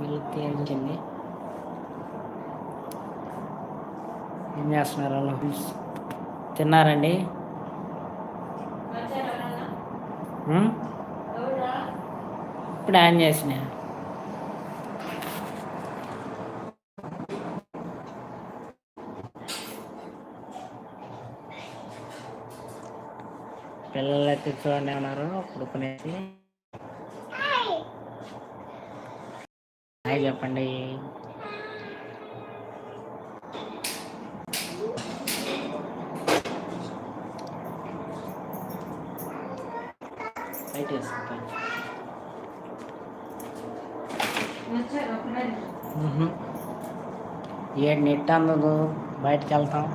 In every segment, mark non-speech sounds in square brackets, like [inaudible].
వీళ్ళు ఏం చేస్తున్నారు తిన్నారండి? ఇప్పుడు ఆన్ చేసిన? పిల్లలు అయితే చూడండి ఉన్నారు పడుకునేసి హాయ్ చెప్పండి. బయట వేసుకుంటాను ఏడు నెట్ అందదు బయటకు వెళ్తాం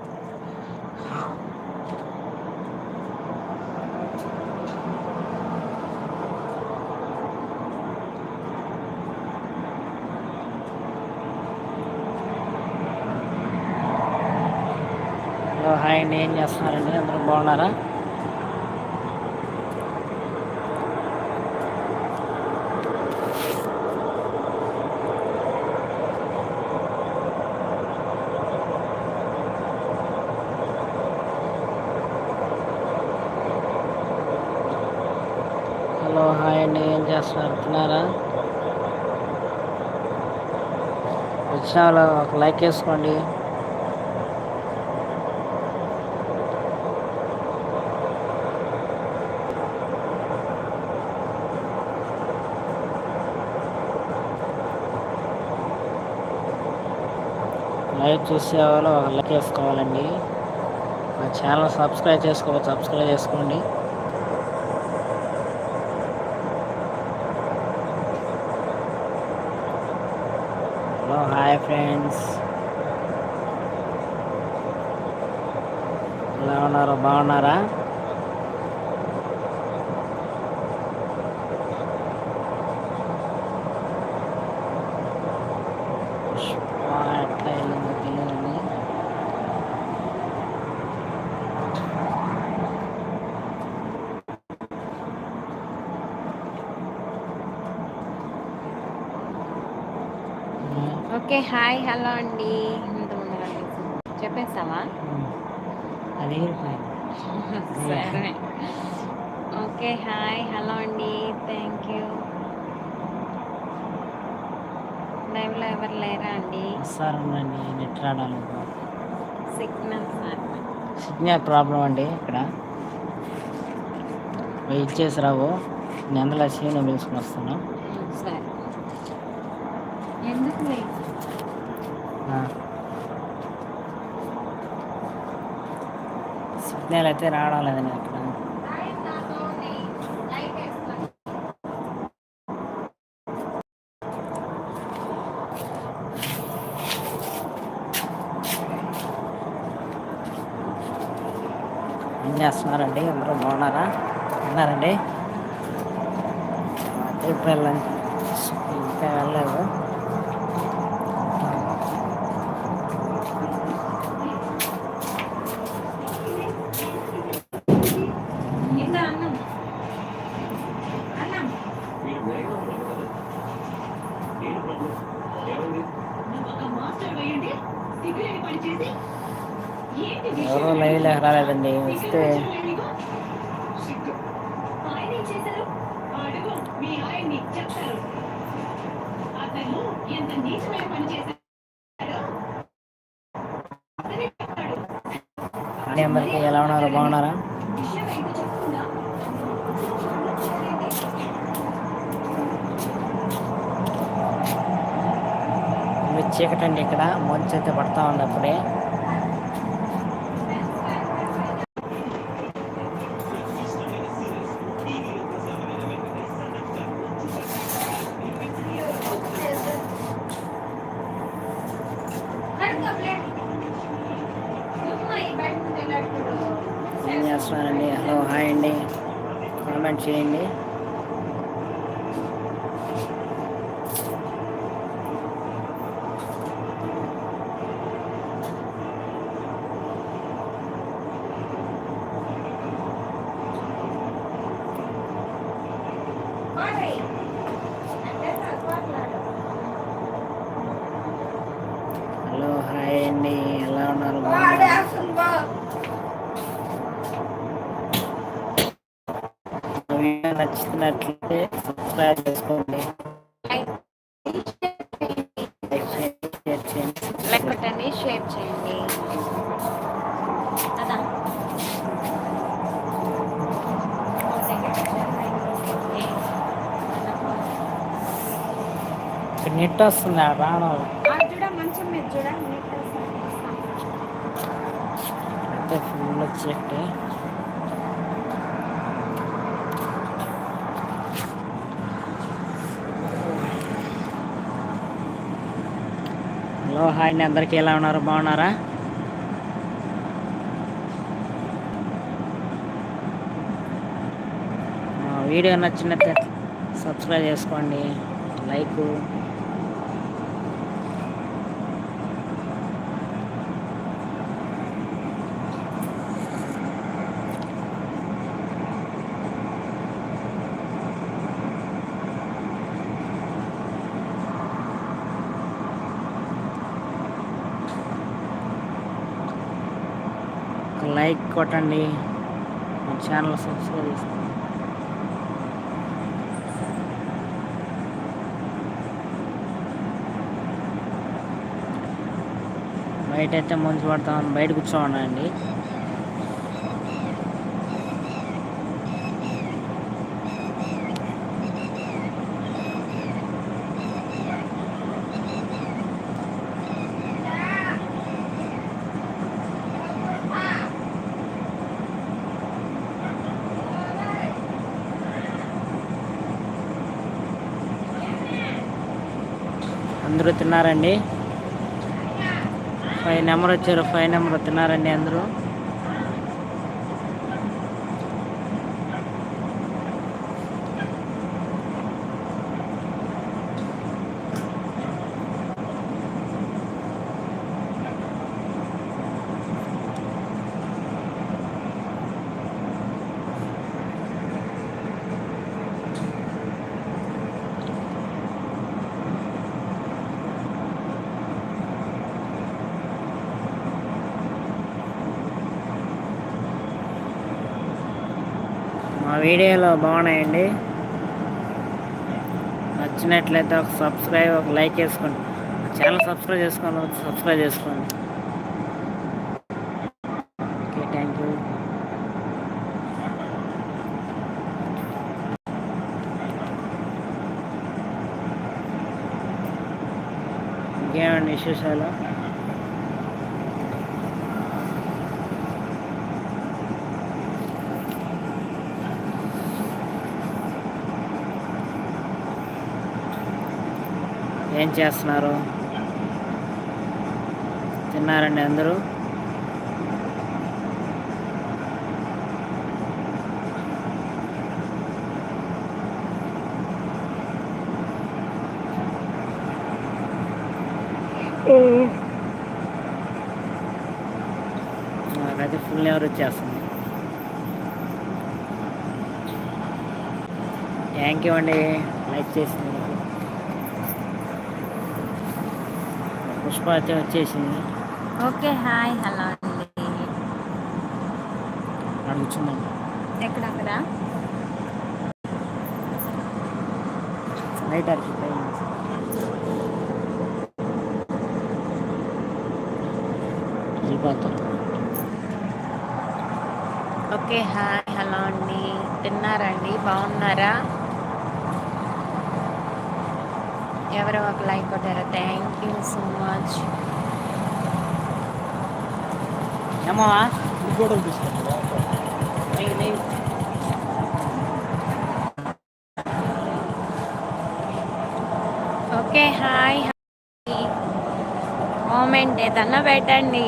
హలో హాయ్ అండి ఏం చేస్తున్నారండి? అందరూ బాగున్నారా? హలో హాయ్ అండి. ఏం చేస్తున్నారు? తిన్నారా? వచ్చిన ఒక లైక్ వేసుకోండి. లైక్ చూసే ఒక లైక్ వేసుకోవాలండి. మా ఛానల్ సబ్స్క్రైబ్ చేసుకో సబ్స్క్రైబ్ చేసుకోండి. Hello hi friends. ఎలా ఉన్నారు? బాగున్నారా పుష్ప ఎట్లా వెళ్ళిందో తెలియదండి ఓకే హాయ్ హలో అండి. ఇంత ముందుగా మీకు చెప్పేస్తావా అది సరే. [laughs] ఓకే హాయ్ హలో అండి. Thank you. లైవ్లో ఎవరు లేరా అండి? వస్తారండి నెట్ రావడానికి సిగ్నల్ సార్ సిగ్నల్ ప్రాబ్లం అండి ఇక్కడ. అవి ఇచ్చేసి రావు. నేను అందులో సీన్ పిలుచుకుని వస్తాను సరే ఎందుకు లేదు ఆ. ప్రయత్నాలు అయితే రావడం లేదండి ఇక్కడ ఏం చేస్తున్నారండి? అందరూ బాగున్నారా? ఉన్నారండి ఇప్పుడు వెళ్ళండి ఇంకా వెళ్ళలేదు ఇంత అన్నం అన్నం ఎవరు లైవ్ లేక రాలేదండి వస్తే అందరికీ ఎలా ఉన్నారు? బాగున్నారా? చీకటండి ఇక్కడ మంచు అయితే పడతా ఉన్నప్పుడే అప్పుడే హలో హాయ్ అండి. కామెంట్ చేయండి. ఫుల్ హలో హాయ్ అండి. అందరికీ ఎలా ఉన్నారు? బాగున్నారా? వీడియో నచ్చినట్లయితే సబ్స్క్రైబ్ చేసుకోండి. లైక్ ఒక లైక్ కొట్టండి. మా ఛానల్ సబ్స్క్రైబ్ చేసుకోండి. బయట అయితే మంచు పడతాం. బయట కూర్చోమండి అందరూ తిన్నారండి. ఫైవ్ నెంబర్ వచ్చారు ఫైవ్ నెంబర్ తిన్నారండి అందరూ. వీడియోలు బాగున్నాయండి. నచ్చినట్లయితే ఒక సబ్స్క్రైబ్ ఒక లైక్ వేసుకోండి. ఛానల్ సబ్స్క్రైబ్ చేసుకోండి సబ్స్క్రైబ్ చేసుకోండి. Okay thank you. ఇంకేమండి విశేషాలు? ఏం చేస్తున్నారు? తిన్నారండి అందరూ? నాకైతే ఫుల్ ఎవరు వచ్చేస్తుంది. థ్యాంక్ యూ అండి. లైక్ చేసింది పుష్ప అయితే వచ్చేసింది. ఓకే హాయ్ హలో అండి. ఎక్కడక్కడ? నైట్ అర్జీ వెళ్ళిపోతాం. ఓకే హాయ్ హలో అండి. తిన్నారండి బాగున్నారా? ఎవరో ఒక లైక్ కొట్టారా. థ్యాంక్ యూ సో మచ్ ఏమోవా కూడా తీసుకోండి ఓకే హాయ్ కామెంట్ ఏదన్నా పెట్టండి.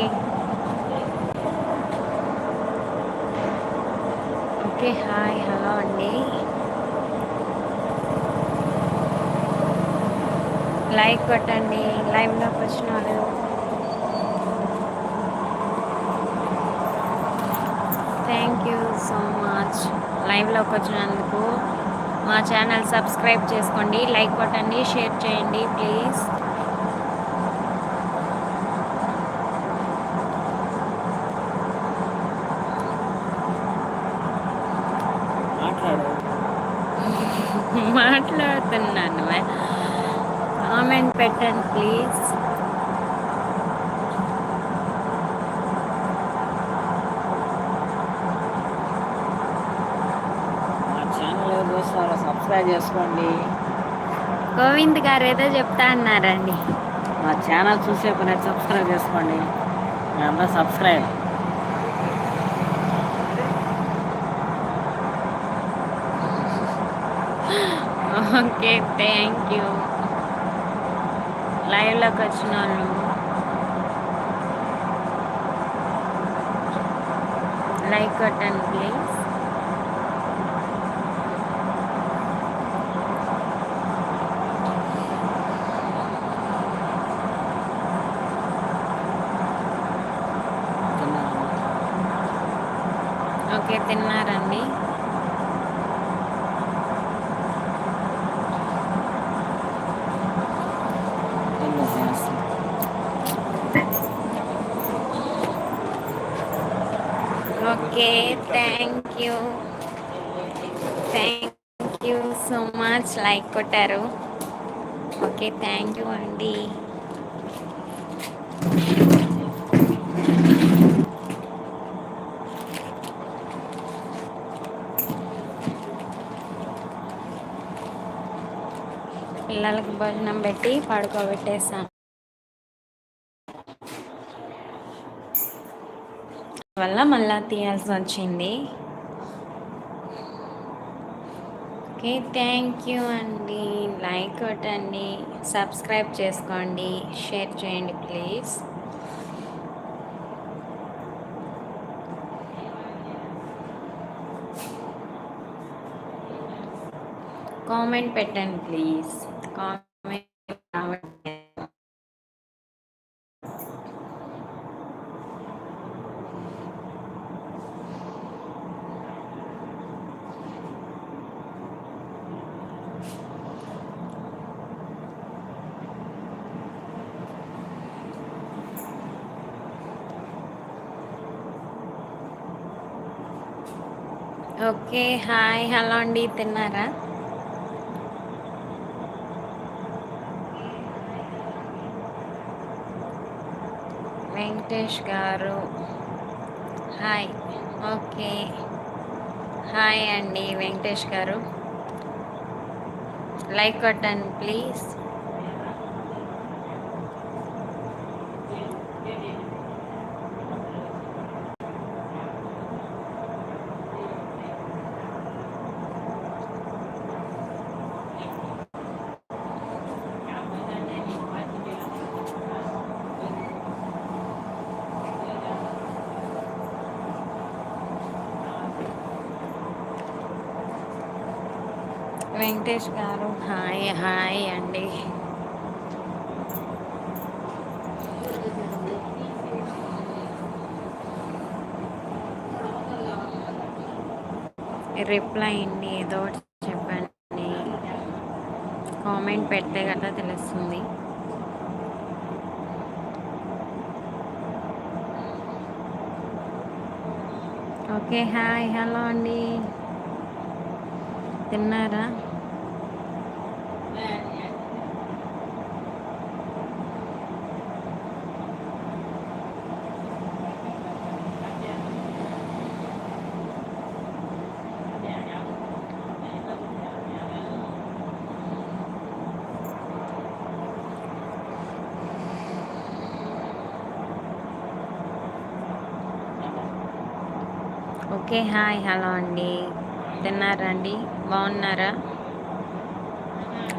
ఓకే హాయ్ హలో అండి. లైక్ కొట్టండి లైవ్లోకి వచ్చిన వాళ్ళు సో మచ్ లైవ్లోకి వచ్చినందుకు మా ఛానల్ సబ్స్క్రైబ్ చేసుకోండి లైక్ కొట్టండి షేర్ చేయండి ప్లీజ్ [laughs] మాట్లాడుతున్నాను. కామెంట్ పెట్టండి ప్లీజ్ సబ్స్క్రైబ్ చేసుకోండి. గోవింద్ గారు ఏదో చెప్తా అన్నారండి. మా ఛానల్ చూసే పని సబ్స్క్రైబ్ చేసుకోండి. అందరూ సబ్స్క్రైబ్ ఓకే థ్యాంక్ యూ లైవ్లోకి వచ్చిన వాళ్ళు లైక్ కొట్టండి ప్లీజ్ ఉన్నారండి okay thank you. Thank you so much like కొట్టారు. ఓకే థ్యాంక్ యూ అండి పిల్లలకి భోజనం పెట్టి పడుకోబెట్టేసాను వల్ల మళ్ళా తీయాల్సి వచ్చింది. ఓకే థ్యాంక్ యూ అండి. లైక్ కొట్టండి సబ్స్క్రైబ్ చేసుకోండి షేర్ చేయండి ప్లీజ్. కామెంట్ పెట్టండి ప్లీజ్ కామెంట్ రావట్లేదు ఓకే హాయ్ హలో అండి తిన్నారా? Venkatesh garu hi okay hi అండి వెంకటేష్ గారు. లైక్ కొట్టండి please. Venkatesh garu. Hi hi అండి. రిప్లై అండి ఏదో చెప్పండి. కామెంట్ పెడితే కదా తెలుస్తుంది. ఓకే హాయ్ హలో అండి. తిన్నారా? Okay hi. హలో అండి. తిన్నారా అండి బాగున్నారా?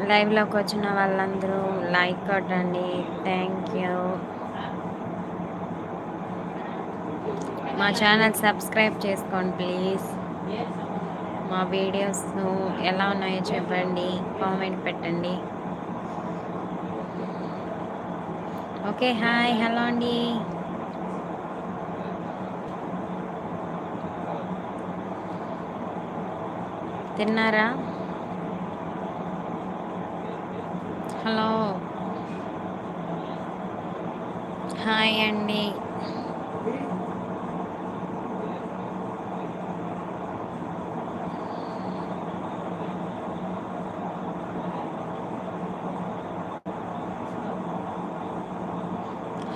లైవ్లోకి వచ్చిన వాళ్ళందరూ లైక్ కొట్టండి. Thank you. మా ఛానల్ సబ్స్క్రైబ్ చేసుకోండి ప్లీజ్. మా వీడియోస్ ఎలా ఉన్నాయో చెప్పండి. కామెంట్ పెట్టండి. Okay hi. హలో అండి. తిన్నారా? హలో. హాయ్ అండి.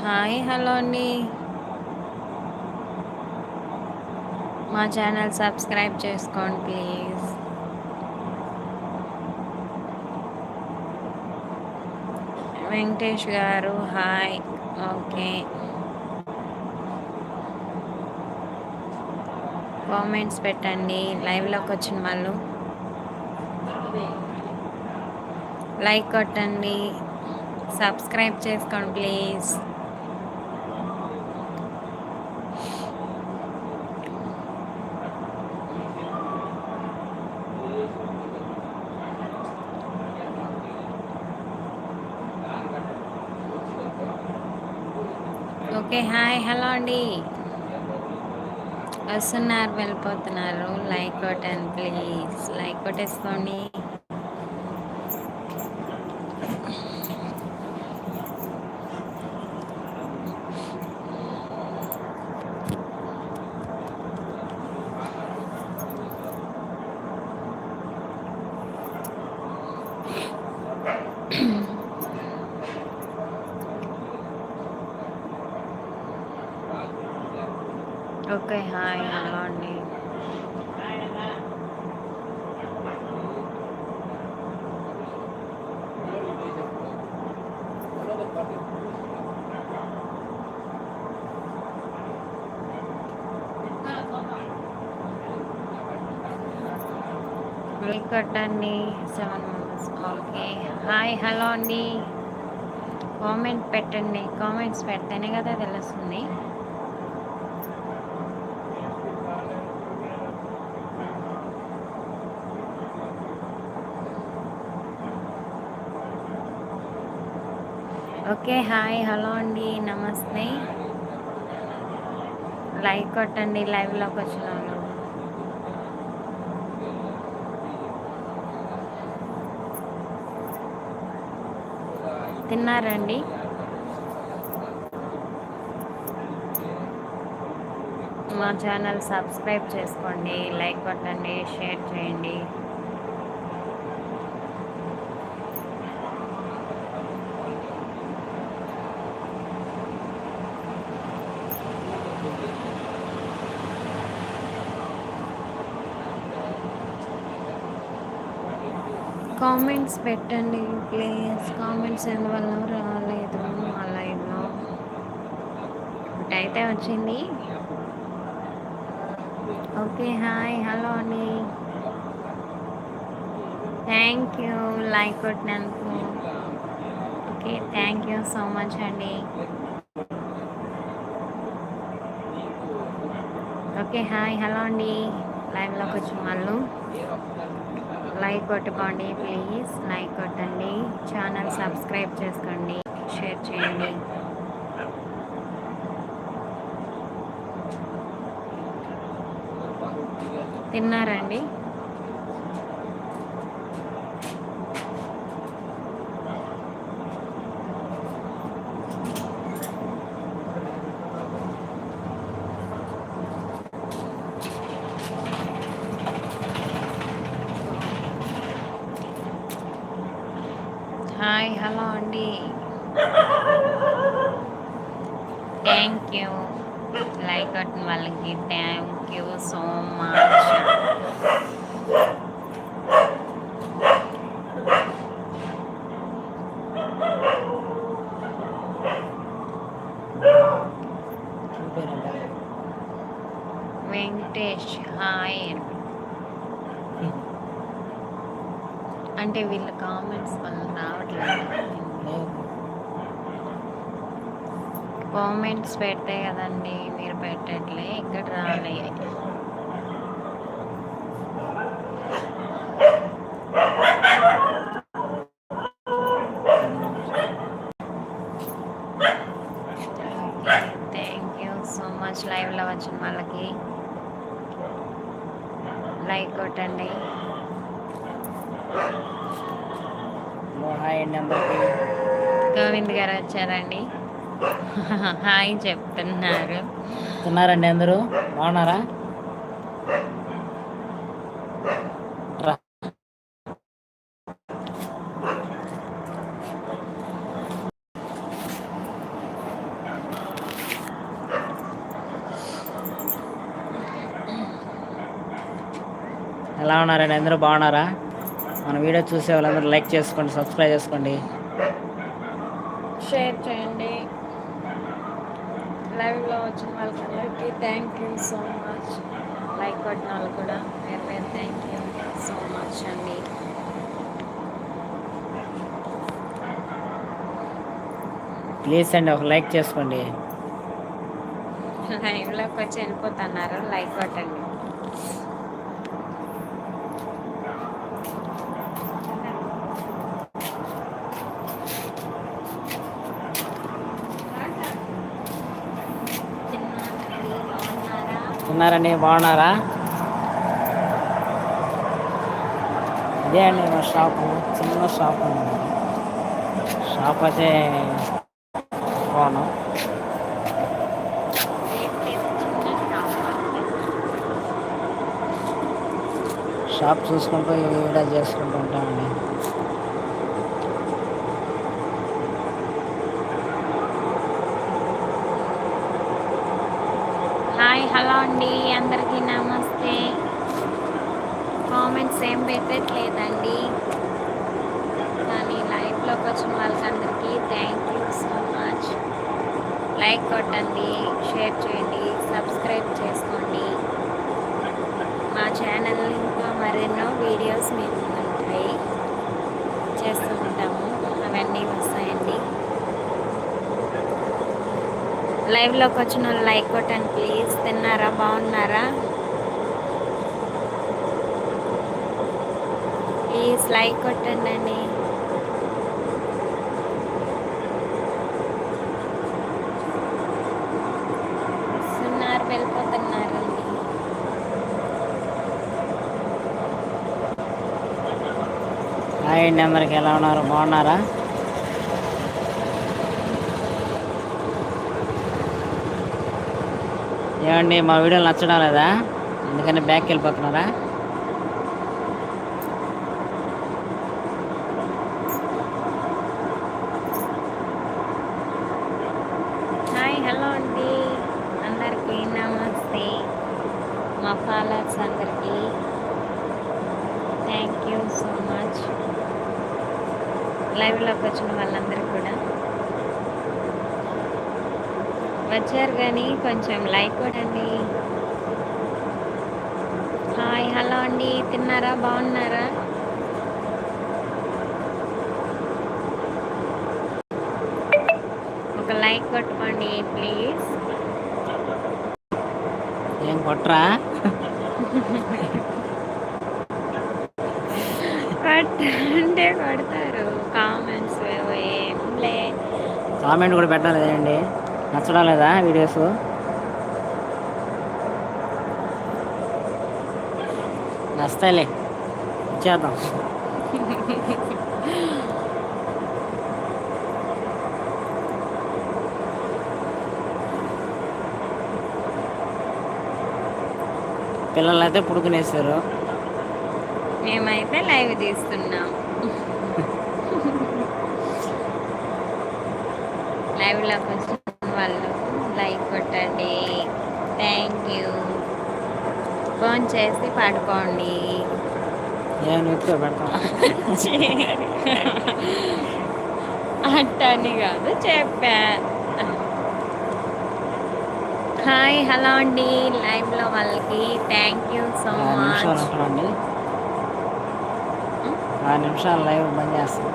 హాయ్ హలో అండి. మా ఛానల్ సబ్స్క్రైబ్ చేసుకోండి please. Venkatesh garu hi. Okay. Comments పెట్టండి. లైవ్లోకి వచ్చిన వాళ్ళు. లైక్ కొట్టండి. సబ్స్క్రైబ్ చేసుకోండి ప్లీజ్. ఓకే హాయ్ హలో అండి. వస్తున్నారు వెళ్ళిపోతున్నారు. లైక్ కొట్టండి ప్లీజ్. లైక్ కొట్టేసుకోండి ఓకే హాయ్ హలో అండి వెల్కట్ కొట్టండి. Seven members okay. Hi hello అండి. కామెంట్ పెట్టండి. కామెంట్స్ పెడితేనే కదా తెలుస్తుంది. ఓకే హాయ్ హలో అండి. నమస్తే. లైక్ కొట్టండి. లైవ్లోకి వచ్చిన వాళ్ళు. ఉన్నారండి. మా ఛానల్ సబ్స్క్రైబ్ చేసుకోండి లైక్ కొట్టండి షేర్ చేయండి. కామెంట్స్ పెట్టండి. ప్లీజ్ కామెంట్స్ ఎందువల్ల రాలేదు మా లైవ్లో? అయితే వచ్చింది. ఓకే హాయ్ హలో అండి. థ్యాంక్ యూ లైక్ కొట్టినందుకు. Okay thank you so much అండి. ఓకే హాయ్ హలో అండి. లైవ్లోకి వచ్చి వాళ్ళు. లైక్ కొట్టుకోండి ప్లీజ్. లైక్ కొట్టండి. ఛానల్ సబ్స్క్రైబ్ చేసుకోండి. షేర్ చేయండి. తిన్నారండి హాయ్ హలో అండి థ్యాంక్ యూ లైక్ కొట్టిన వాళ్ళకి thank you so much Venkatesh hi అంటే వీళ్ళ కామెంట్స్ వల్ల రావట్లేదు కామెంట్స్ పెడితే కదండి మీరు పెట్టట్లే ఇక్కడ రాలే. చెప్తున్నారు? తిన్నారండి అందరూ? బాగున్నారా? ఎలా ఉన్నారండి అందరూ? బాగున్నారా? మన వీడియో చూసే వాళ్ళందరూ లైక్ చేసుకోండి సబ్స్క్రైబ్ చేసుకోండి. షేర్ చేయండి. లైవ్లో వచ్చిన వాళ్ళకి thank you so much like కొట్టిన వాళ్ళు కూడా. వేరు వేరు థ్యాంక్ యూ సో మచ్ అండి. ప్లీజ్ అండి ఒక లైక్ చేసుకోండి. [laughs] లైవ్లోకి వచ్చి వెళ్ళిపోతున్నారు. లైక్ కొట్టండి ఉన్నారండి బాగున్నారా ఇదే అండి మా షాపు చిన్న షాప్ ఉంది షాప్ అయితే బాగున్నాం షాప్ చూసుకుంటూ ఈ వీడియో చేసుకుంటూ ఉంటామండి హాయ్ హలో అండి అందరికీ నమస్తే ఏం పెట్టట్లేదండి కానీ లైఫ్లోకి వచ్చిన వాళ్ళకందరికీ thank you so much like కొట్టండి షేర్ చేయండి సబ్స్క్రైబ్ చేసుకోండి. మా ఛానల్ ఇంకా మరెన్నో వీడియోస్ మేము ఉంటాయి. చేస్తూ ఉంటాము. అవన్నీ వస్తాయండి. లైవ్లోకి వచ్చిన వాళ్ళు లైక్ కొట్టండి ప్లీజ్ తిన్నారా? బాగున్నారా? ప్లీజ్ లైక్ కొట్టండి అండి వస్తున్నారు వెళ్ళిపోతున్నారండి హాయ్ అండి అందరికి ఎలా ఉన్నారు? బాగున్నారా? ఏమండి మా వీడియోలు నచ్చడం లేదా? ఎందుకని బ్యాక్ వెళ్ళిపోతున్నారా హాయ్ హలో అండి అందరికీ నమస్తే మా ఫాలోవర్స్ అందరికీ థ్యాంక్ యూ సో మచ్ లైవ్లోకి వచ్చిన వాళ్ళందరూ కూడా వచ్చారు కానీ కొంచెం లైక్ కొట్టండి హాయ్ హలో అండి తిన్నారా బాగున్నారా ఒక లైక్ కొట్టుకోండి ప్లీజ్. ఏం కొట్టరా అంటే కొడతారు. కామెంట్స్ కామెంట్ కూడా పెట్టాలి నచ్చడం లేదా వీడియోస్ నస్తాయిలే ఇచ్చేద్దాం. పిల్లలు అయితే పుడుకునేసారు మేమైతే లైవ్ తీస్తున్నాం. లైవ్లోకి వచ్చిన వాళ్ళు లైక్ కొట్టండి. Thank you. ఫోన్ చేసి పడుకోండి. [laughs] అట్టని కాదు చెప్పా. హాయ్ హలో అండి. లైవ్లో వాళ్ళకి థ్యాంక్ యూ సో మచ్. ఉంటామండి ఆరు నిమిషాలు లైవ్ బంద్ చేస్తాం.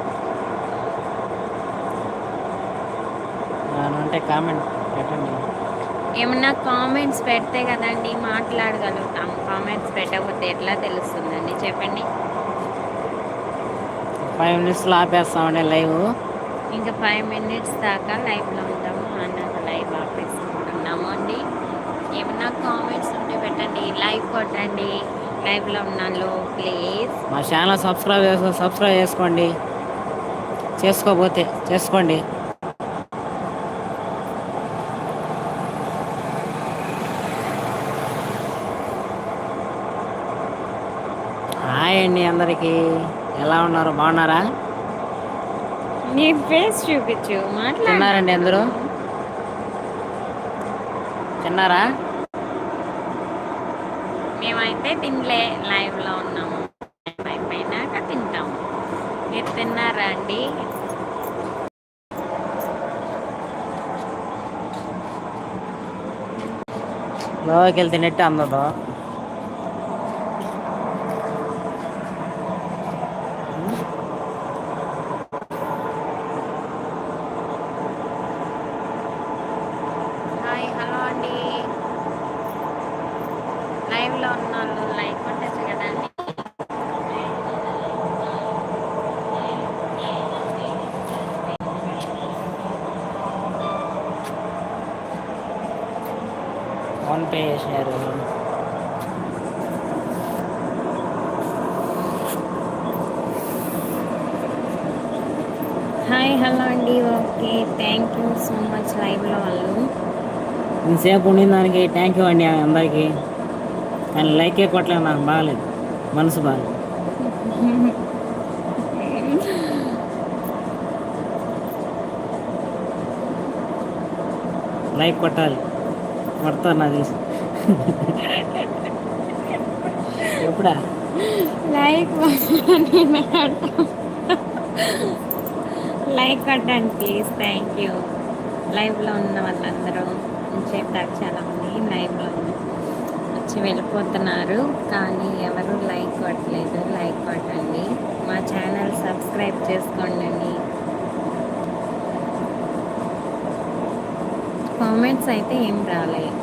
ఏమైనా ఉంటే కామెంట్ పెట్టండి. ఏమన్నా కామెంట్స్ పెడితే కదండి మాట్లాడగలుగుతాం కామెంట్స్ పెట్టకపోతే ఎట్లా తెలుస్తుందండి? చెప్పండి. ఫైవ్ మినిట్స్లో ఆపేస్తామండి లైవ్. ఇంకా ఫైవ్ మినిట్స్ దాకా లైవ్లో ఉంటాము అన్నాక లైవ్ ఆపేసుకుంటున్నాము అండి ఏమన్నా కామెంట్స్ ఉంటే పెట్టండి లైవ్ కొట్టండి లైవ్లో ఉన్నాను ప్లీజ్ మా ఛానల్ సబ్స్క్రైబ్ చేసుకో సబ్స్క్రైబ్ చేసుకోండి. చేసుకోకపోతే చేసుకోండి. హాయ్ అండి అందరికీ. ఎలా ఉన్నారు? బాగున్నారా? నీ ఫేస్ చూపించు మాట్లాడు. తిన్నారండి అందరూ? తిన్నారా? అయితే తినలే లైవ్లో ఉన్నాము. అయిపోయినాక తింటాము. మీరు తిన్నారా అండి? లోకి వెళ్తే నెట్ అందదు హాయ్ హలో అండి లైవ్లో ఉన్నాను లైక్ కొట్టచ్చు కదండి ఫోన్ పే చేసినారు. హాయ్ హలో అండి. Okay thank you so much లైవ్లో వాళ్ళు. ఇంతసేపు ఉండిన దానికి థ్యాంక్ యూ అండి అందరికీ. కానీ లైకే కొట్టలేదు నాకు బాగలేదు. మనసు బాగాలేదు. [laughs] లైక్ కొట్టాలి. కొడతారు నాకు తెలిసి ఎప్పుడా? లైక్ లైక్ కొట్టండి ప్లీజ్ థ్యాంక్ యూ. లైవ్లో ఉన్న వాళ్ళందరూ చెప్పారు చాలా మంది లైవ్లో వచ్చి వెళ్ళిపోతున్నారు. కానీ ఎవరు లైక్ కొట్టలేదు. లైక్ కొట్టండి. మా ఛానల్ సబ్స్క్రైబ్ చేసుకోండి. కామెంట్స్ అయితే ఏం రాలేదు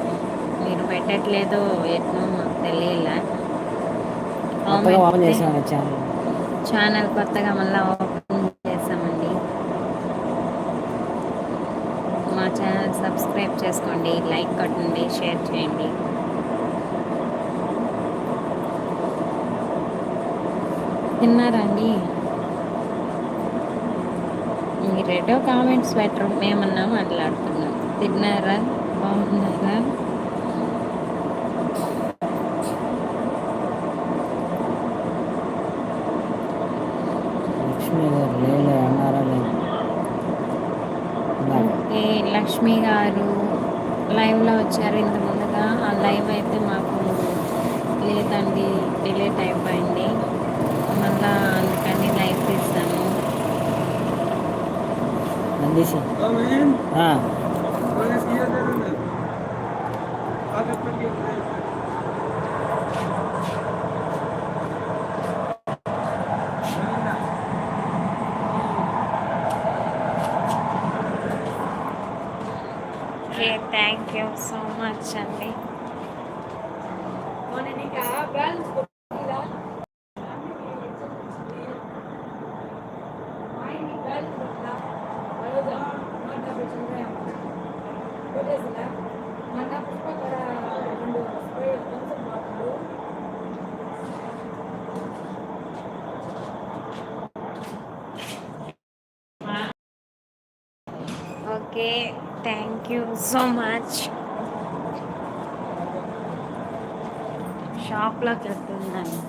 మీరు పెట్టట్లేదో ఎట్నో మాకు తెలియలే. ఛానల్ ఛానల్ కొత్తగా మళ్ళీ ఓపెన్ చేసామండి. మా ఛానల్ సబ్స్క్రైబ్ చేసుకోండి లైక్ కొట్టండి షేర్ చేయండి. తిన్నారండి మీరేటో కామెంట్స్ పెట్టరు మేమన్నా మాట్లాడుతున్నాం. తిన్నారా? బాగున్నారా. ఓకే లక్ష్మి గారు లైవ్లో వచ్చారు ఇంత ముందుగా. ఆ లైవ్ అయితే మాకు లేదండి డిలీట్ అయిపోయింది. మళ్ళా అందుకని లైవ్ తీస్తాను నందీసి ఆ, okay thank you so much అండి okay thank you so much షాప్లోకి వెళ్తున్నానండి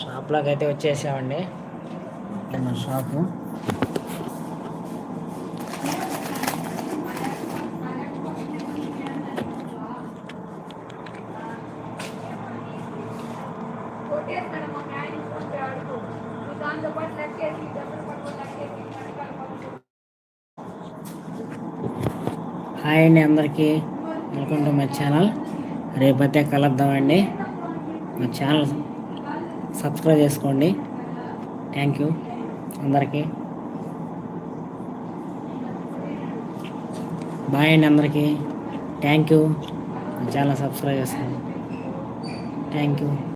షాప్లోకి అయితే వచ్చేసామండి. మన షాపు హాయ్ అండి అందరికీ. Welcome to my channel. రేపైతే కలుద్దామండి. మా ఛానల్ సబ్స్క్రైబ్ చేసుకోండి. థ్యాంక్ యూ అందరికీ. బాయ్ అండి అందరికీ. Thank you. మా ఛానల్ సబ్స్క్రైబ్ చేసుకోండి. Thank you.